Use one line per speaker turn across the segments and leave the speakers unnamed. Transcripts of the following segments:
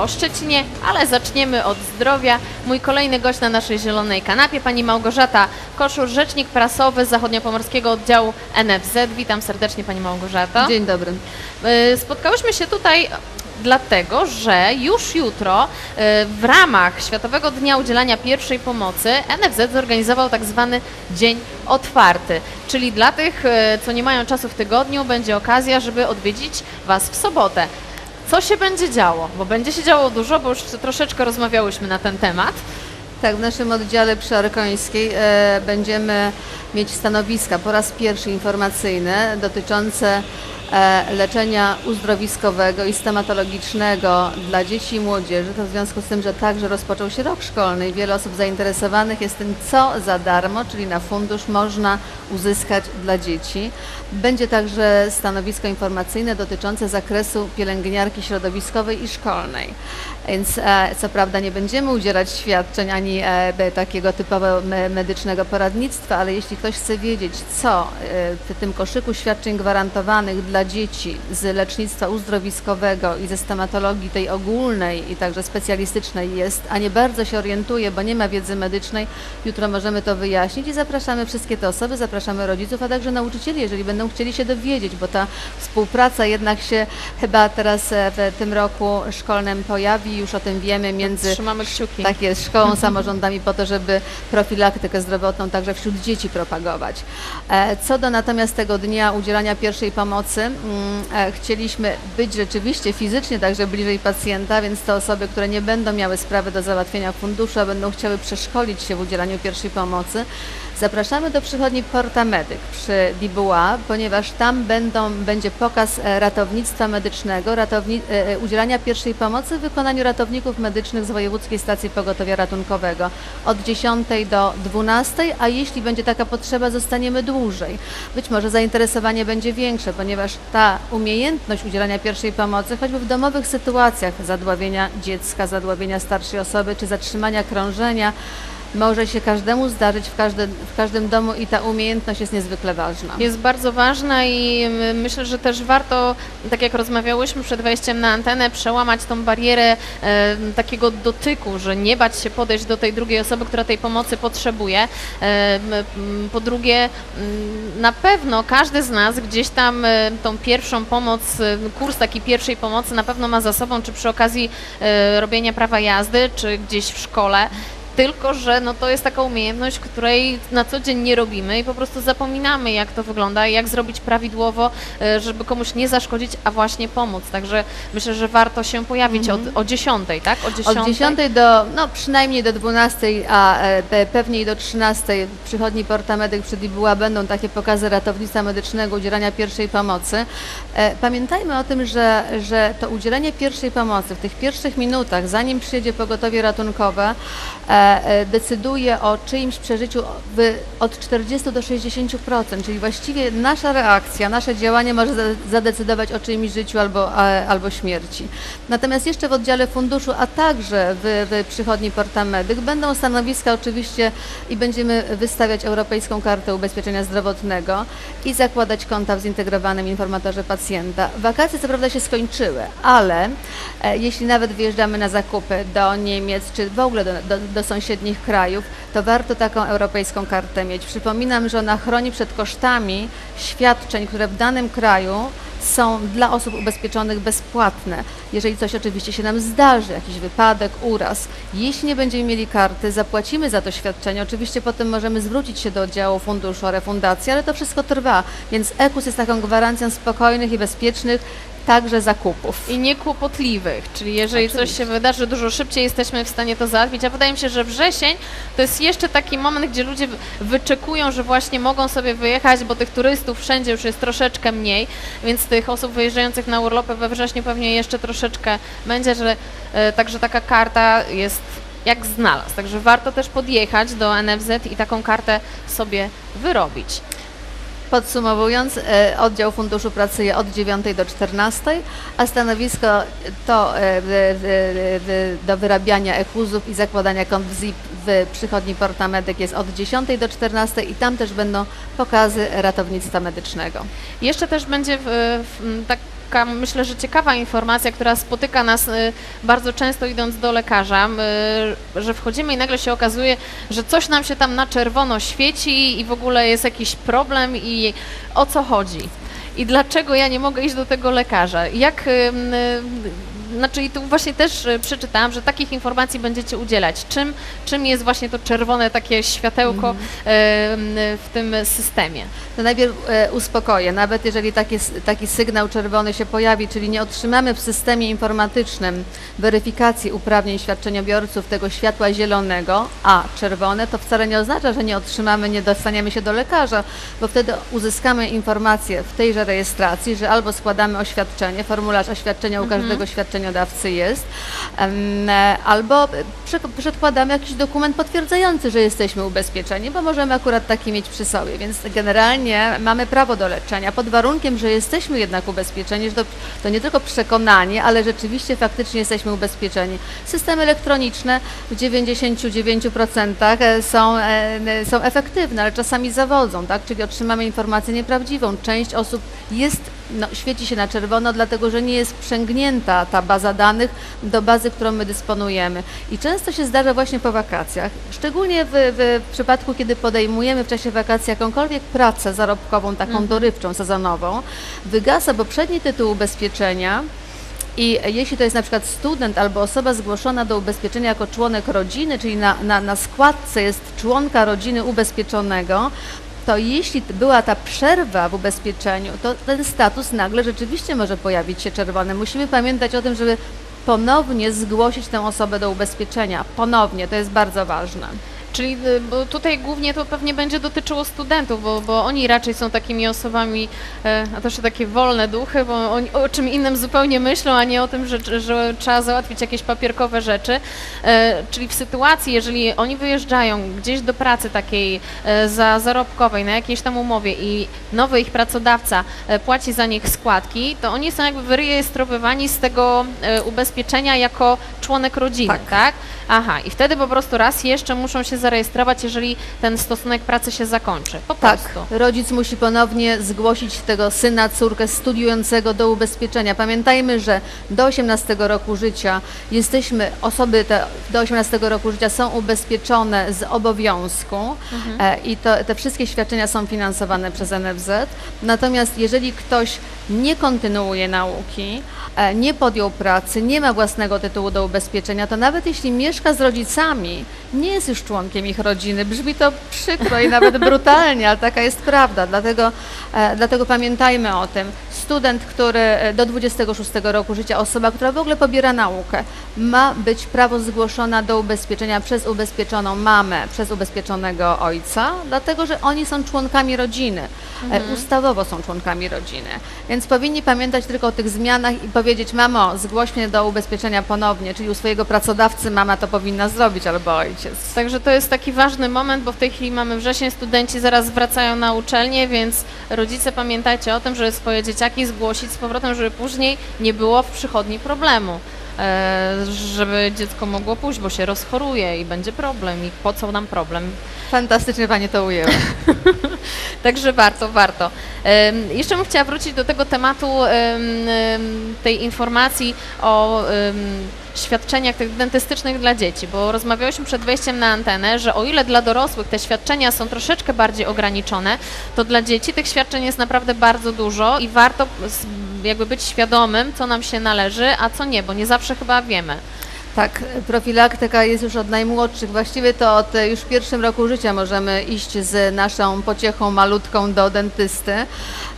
o Szczecinie, ale zaczniemy od zdrowia. Mój kolejny gość na naszej zielonej kanapie, pani Małgorzata Koszur, rzecznik prasowy zachodniopomorskiego oddziału NFZ. Witam serdecznie pani Małgorzato.
Dzień dobry.
Y, Spotkałyśmy się tutaj dlatego, że już jutro y, w ramach Światowego Dnia Udzielania Pierwszej Pomocy NFZ zorganizował tak zwany Dzień Otwarty, czyli dla tych, y, co nie mają czasu w tygodniu, będzie okazja, żeby odwiedzić Was w sobotę. Co się będzie działo? Bo będzie się działo dużo, bo już troszeczkę rozmawiałyśmy na ten temat.
Tak, w naszym oddziale przy Arkońskiej e, będziemy mieć stanowiska po raz pierwszy informacyjne dotyczące e, leczenia uzdrowiskowego i stomatologicznego dla dzieci i młodzieży. To w związku z tym, że także rozpoczął się rok szkolny i wiele osób zainteresowanych jest tym, co za darmo, czyli na fundusz można uzyskać dla dzieci. Będzie także stanowisko informacyjne dotyczące zakresu pielęgniarki środowiskowej i szkolnej. Więc e, co prawda nie będziemy udzielać świadczeń ani e, takiego typowo me, medycznego poradnictwa, ale jeśli ktoś chce wiedzieć, co e, w tym koszyku świadczeń gwarantowanych dla dzieci z lecznictwa uzdrowiskowego i ze stomatologii tej ogólnej i także specjalistycznej jest, a nie bardzo się orientuje, bo nie ma wiedzy medycznej, jutro możemy to wyjaśnić i zapraszamy wszystkie te osoby, zapraszamy rodziców, a także nauczycieli, jeżeli będą chcieli się dowiedzieć, bo ta współpraca jednak się chyba teraz w tym roku szkolnym pojawi, już o tym wiemy między
Trzymamy kciuki.
tak jest, szkołą, samorządami po to, żeby profilaktykę zdrowotną także wśród dzieci propagować. E, Co do natomiast tego dnia udzielania pierwszej pomocy, mm, e, chcieliśmy być rzeczywiście fizycznie także bliżej pacjenta, więc te osoby, które nie będą miały sprawy do załatwienia funduszu, a będą chciały przeszkolić się w udzielaniu pierwszej pomocy, Zapraszamy do przychodni Porta Medyk przy Bibuła, ponieważ tam będą, będzie pokaz e, ratownictwa medycznego, ratowni, e, e, udzielania pierwszej pomocy w wykonaniu ratowników medycznych z Wojewódzkiej Stacji Pogotowia Ratunkowego od 10 do 12, a jeśli będzie taka potrzeba, zostaniemy dłużej. Być może zainteresowanie będzie większe, ponieważ ta umiejętność udzielania pierwszej pomocy, choćby w domowych sytuacjach zadławienia dziecka, zadławienia starszej osoby czy zatrzymania krążenia, może się każdemu zdarzyć w każdym, w każdym domu i ta umiejętność jest niezwykle ważna.
Jest bardzo ważna i my- myślę, że też warto, tak jak rozmawiałyśmy przed wejściem na antenę, przełamać tą barierę e, takiego dotyku, że nie bać się podejść do tej drugiej osoby, która tej pomocy potrzebuje. E, po drugie, m, na pewno każdy z nas gdzieś tam e, tą pierwszą pomoc, e, kurs takiej pierwszej pomocy na pewno ma za sobą, czy przy okazji e, robienia prawa jazdy, czy gdzieś w szkole. Tylko, że no to jest taka umiejętność, której na co dzień nie robimy i po prostu zapominamy, jak to wygląda i jak zrobić prawidłowo, e, żeby komuś nie zaszkodzić, a właśnie pomóc. Także myślę, że warto się pojawić od, o 10, tak? O 10.
Od 10 do, no przynajmniej do 12, a e, pe- pewnie i do 13 w przychodni Porta Medyk przy Dibuła będą takie pokazy ratownictwa medycznego, udzielania pierwszej pomocy. E, Pamiętajmy o tym, że, że to udzielenie pierwszej pomocy w tych pierwszych minutach, zanim przyjedzie pogotowie ratunkowe, e, e, decyduje o czyimś przeżyciu od 40 do 60%, czyli właściwie nasza reakcja, nasze działanie może za- zadecydować o czyimś życiu albo, albo śmierci. Natomiast jeszcze w oddziale funduszu, a także w, w przychodni Porta Medyk będą stanowiska oczywiście i będziemy wystawiać Europejską Kartę Ubezpieczenia Zdrowotnego i zakładać konta w zintegrowanym informatorze pacjenta. Wakacje co prawda się skończyły, ale e, jeśli nawet wyjeżdżamy na zakupy do Niemiec czy w ogóle do, do, do sąsiednich krajów, to warto taką europejską kartę mieć. Przypominam, że ona chroni przed kosztami świadczeń, które w danym kraju są dla osób ubezpieczonych bezpłatne. Jeżeli coś oczywiście się nam zdarzy, jakiś wypadek, uraz, jeśli nie będziemy mieli karty, zapłacimy za to świadczenie. Oczywiście potem możemy zwrócić się do oddziału funduszu o refundację, ale to wszystko trwa, więc EKUS jest taką gwarancją spokojnych i bezpiecznych także zakupów.
I niekłopotliwych, czyli jeżeli coś się wydarzy, dużo szybciej jesteśmy w stanie to załatwić. A wydaje mi się, że wrzesień to jest jeszcze taki moment, gdzie ludzie wy- wyczekują, że właśnie mogą sobie wyjechać, bo tych turystów wszędzie już jest troszeczkę mniej, więc tych osób wyjeżdżających na urlopy we wrześniu pewnie jeszcze troszeczkę będzie, że e, także taka karta jest jak znalazł. Także warto też podjechać do NFZ i taką kartę sobie wyrobić.
Podsumowując, e, oddział funduszu pracuje od 9 do 14, a stanowisko to e, do wyrabiania ekuzów i zakładania kont w ZIP w przychodni Porta Medyk jest od 10 do 14 i tam też będą pokazy ratownictwa medycznego.
Jeszcze też będzie w, w, tak taka, myślę, że ciekawa informacja, która spotyka nas y, bardzo często idąc do lekarza, y, że wchodzimy i nagle się okazuje, że coś nam się tam na czerwono świeci i w ogóle jest jakiś problem i o co chodzi? I dlaczego ja nie mogę iść do tego lekarza? Jak, znaczy i tu właśnie też y, przeczytałam, że takich informacji będziecie udzielać. Czym, czym jest właśnie to czerwone takie światełko y, w tym systemie?
To najpierw e, uspokoję, nawet jeżeli taki, taki sygnał czerwony się pojawi, czyli nie otrzymamy w systemie informatycznym weryfikacji uprawnień świadczeniobiorców tego światła zielonego, a czerwone, to wcale nie oznacza, że nie otrzymamy, nie dostaniemy się do lekarza, bo wtedy uzyskamy informację w tejże rejestracji, że albo składamy oświadczenie, formularz oświadczenia u każdego świadczeniodawcy jest, albo prze- przedkładamy jakiś dokument potwierdzający, że jesteśmy ubezpieczeni, bo możemy akurat taki mieć przy sobie, więc generalnie mamy prawo do leczenia pod warunkiem, że jesteśmy jednak ubezpieczeni, że to, to nie tylko przekonanie, ale rzeczywiście faktycznie jesteśmy ubezpieczeni. Systemy elektroniczne w 99% e, są, e, są efektywne, ale czasami zawodzą, tak? czyli otrzymamy informację nieprawdziwą. Część osób jest, no, świeci się na czerwono, dlatego że nie jest przęgnięta ta baza danych do bazy, którą my dysponujemy. I często się zdarza właśnie po wakacjach, szczególnie w, w przypadku, kiedy podejmujemy w czasie wakacji jakąkolwiek pracę zarobkową, taką dorywczą, sezonową, wygasa poprzedni tytuł ubezpieczenia, i jeśli to jest na przykład student albo osoba zgłoszona do ubezpieczenia jako członek rodziny, czyli na, na, na składce jest członka rodziny ubezpieczonego, to jeśli była ta przerwa w ubezpieczeniu, to ten status nagle rzeczywiście może pojawić się czerwony. Musimy pamiętać o tym, żeby ponownie zgłosić tę osobę do ubezpieczenia. Ponownie, to jest bardzo ważne.
Czyli y, bo tutaj głównie to pewnie będzie dotyczyło studentów, bo, bo oni raczej są takimi osobami, e, a też takie wolne duchy, bo oni o czym innym zupełnie myślą, a nie o tym, że, że trzeba załatwić jakieś papierkowe rzeczy. E, Czyli w sytuacji, jeżeli oni wyjeżdżają gdzieś do pracy takiej e, za zarobkowej, na jakiejś tam umowie i nowy ich pracodawca płaci za nich składki, to oni są jakby wyrejestrowywani z tego ubezpieczenia jako członek rodziny,
Tak.
tak? Aha, i wtedy po prostu raz jeszcze muszą się zarejestrować, jeżeli ten stosunek pracy się zakończy. Po
Tak,
prostu.
rodzic musi ponownie zgłosić tego syna, córkę studiującego do ubezpieczenia. Pamiętajmy, że do 18 roku życia jesteśmy, osoby te do 18 roku życia są ubezpieczone z obowiązku e, i to, te wszystkie świadczenia są finansowane przez NFZ. Natomiast jeżeli ktoś nie kontynuuje nauki, e, nie podjął pracy, nie ma własnego tytułu do ubezpieczenia, to nawet jeśli mieszka z rodzicami, nie jest już członkiem ich rodziny. Brzmi to przykro i nawet brutalnie, ale taka jest prawda. Dlatego, e, dlatego pamiętajmy o tym. Student, który e, do 26 roku życia, osoba, która w ogóle pobiera naukę, ma być prawo zgłoszona do ubezpieczenia przez ubezpieczoną mamę, przez ubezpieczonego ojca, dlatego że oni są członkami rodziny. E, Ustawowo są członkami rodziny. Więc powinni pamiętać tylko o tych zmianach i powiedzieć, mamo, zgłoś mnie do ubezpieczenia ponownie, czyli u swojego pracodawcy mama to powinna zrobić albo ojciec.
Także to jest taki ważny moment, bo w tej chwili mamy wrzesień, studenci zaraz wracają na uczelnię, więc rodzice pamiętajcie o tym, żeby swoje dzieciaki zgłosić z powrotem, żeby później nie było w przychodni problemu. E, żeby dziecko mogło pójść, bo się rozchoruje i będzie problem. I po co nam problem?
Fantastycznie Pani to ujęła.
Także warto, warto. Jeszcze bym chciała wrócić do tego tematu em, em, tej informacji o świadczeniach tych dentystycznych dla dzieci, bo rozmawiałyśmy przed wejściem na antenę, że o ile dla dorosłych te świadczenia są troszeczkę bardziej ograniczone, to dla dzieci tych świadczeń jest naprawdę bardzo dużo i warto jakby być świadomym, co nam się należy, a co nie, bo nie zawsze chyba wiemy.
Tak, profilaktyka jest już od najmłodszych. Właściwie to od e, już w pierwszym roku życia możemy iść z naszą pociechą malutką do dentysty,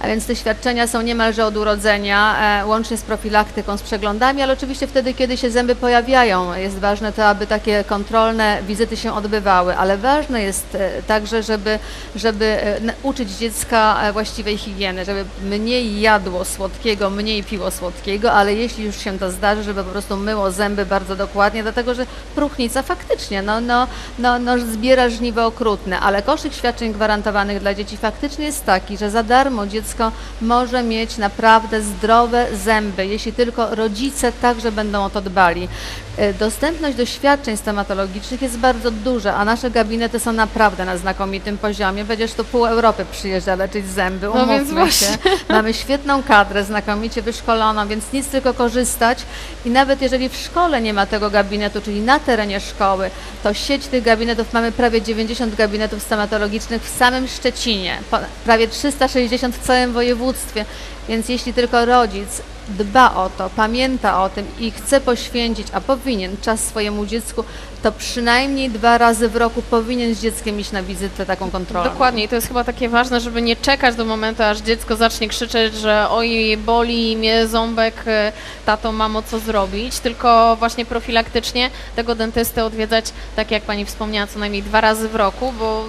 a więc te świadczenia są niemalże od urodzenia, e, łącznie z profilaktyką, z przeglądami, ale oczywiście wtedy, kiedy się zęby pojawiają, jest ważne to, aby takie kontrolne wizyty się odbywały, ale ważne jest e, także, żeby, żeby uczyć dziecka właściwej higieny, żeby mniej jadło słodkiego, mniej piło słodkiego, ale jeśli już się to zdarzy, żeby po prostu myło zęby bardzo dokładnie, dlatego że próchnica faktycznie no, no, no, no, zbiera żniwo okrutne, ale koszyk świadczeń gwarantowanych dla dzieci faktycznie jest taki, że za darmo dziecko może mieć naprawdę zdrowe zęby, jeśli tylko rodzice także będą o to dbali. E, Dostępność do świadczeń stomatologicznych jest bardzo duża, a nasze gabinety są naprawdę na znakomitym poziomie. Przecież tu pół Europy przyjeżdża leczyć zęby,
No
umówmy
więc właśnie.
się. Mamy świetną kadrę, znakomicie wyszkoloną, więc nic tylko korzystać. I nawet jeżeli w szkole nie ma tego gabinetu, czyli na terenie szkoły, to sieć tych gabinetów, mamy prawie 90 gabinetów stomatologicznych w samym Szczecinie, prawie 360 w całym województwie. Więc jeśli tylko rodzic dba o to, pamięta o tym i chce poświęcić, a powinien czas swojemu dziecku, to przynajmniej dwa razy w roku powinien z dzieckiem iść na wizytę taką kontrolną.
Dokładnie i to jest chyba takie ważne, żeby nie czekać do momentu, aż dziecko zacznie krzyczeć, że oj, boli mnie ząbek, e, tato, mamo, co zrobić, tylko właśnie profilaktycznie tego dentysty odwiedzać, tak jak pani wspomniała, co najmniej dwa razy w roku, bo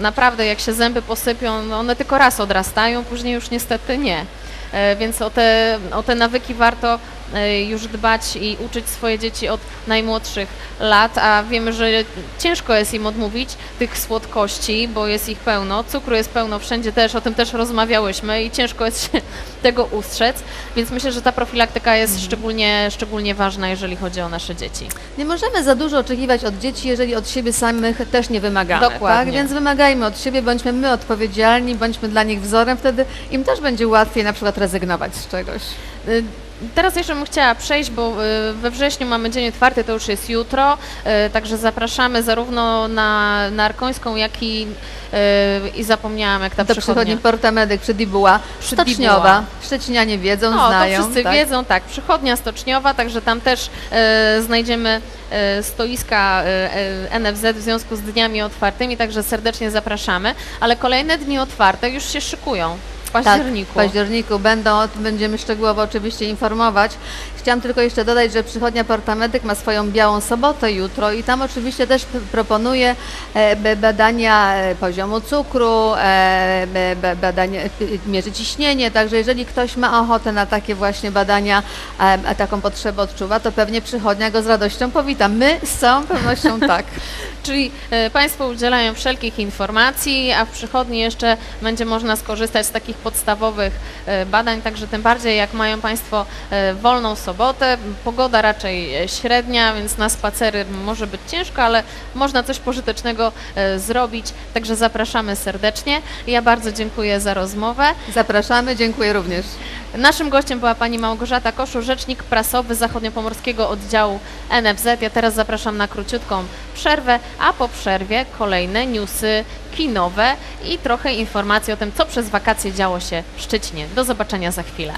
naprawdę jak się zęby posypią, no one tylko raz odrastają, później już niestety nie. E, Więc o te, o te nawyki warto już dbać i uczyć swoje dzieci od najmłodszych lat, a wiemy, że ciężko jest im odmówić tych słodkości, bo jest ich pełno, cukru jest pełno wszędzie też, o tym też rozmawiałyśmy i ciężko jest się tego ustrzec, więc myślę, że ta profilaktyka jest szczególnie, szczególnie ważna, jeżeli chodzi o nasze dzieci.
Nie możemy za dużo oczekiwać od dzieci, jeżeli od siebie samych też nie wymagamy.
Dokładnie.
Tak? Więc wymagajmy od siebie, bądźmy my odpowiedzialni, bądźmy dla nich wzorem, wtedy im też będzie łatwiej na przykład rezygnować z czegoś.
Teraz jeszcze bym chciała przejść, bo y, we wrześniu mamy dzień otwarty, to już jest jutro, y, także zapraszamy zarówno na, na Arkońską, jak i, y, i zapomniałam jak ta
Do
przychodnia.
przychodni Porta Medyk przy Dibuła, Stoczniowa. Szczecinianie wiedzą,
No,
znają.
to wszyscy
tak.
wiedzą, tak, przychodnia stoczniowa, także tam też e, znajdziemy stoiska NFZ w związku z dniami otwartymi, także serdecznie zapraszamy, ale kolejne dni otwarte już się szykują październiku.
Tak, w październiku będą, będziemy szczegółowo oczywiście informować. Chciałam tylko jeszcze dodać, że przychodnia Porta Medyk ma swoją białą sobotę jutro i tam oczywiście też proponuje badania e, poziomu cukru, e, badania, e, mierzy ciśnienie, także jeżeli ktoś ma ochotę na takie właśnie badania, a taką potrzebę odczuwa, to pewnie przychodnia go z radością powita. My z całą pewnością tak.
Czyli Państwo udzielają wszelkich informacji, a w przychodni jeszcze będzie można skorzystać z takich podstawowych badań, także tym bardziej jak mają Państwo wolną sobotę, pogoda raczej e, średnia, więc na spacery może być ciężko, ale można coś pożytecznego e, zrobić, także zapraszamy serdecznie. Ja bardzo dziękuję za rozmowę.
Zapraszamy, dziękuję również.
Naszym gościem była pani Małgorzata Koszu, rzecznik prasowy Zachodniopomorskiego Oddziału NFZ. Ja teraz zapraszam na króciutką przerwę, a po przerwie kolejne newsy kinowe i trochę informacji o tym, co przez wakacje działo się w Szczecinie. Do zobaczenia za chwilę.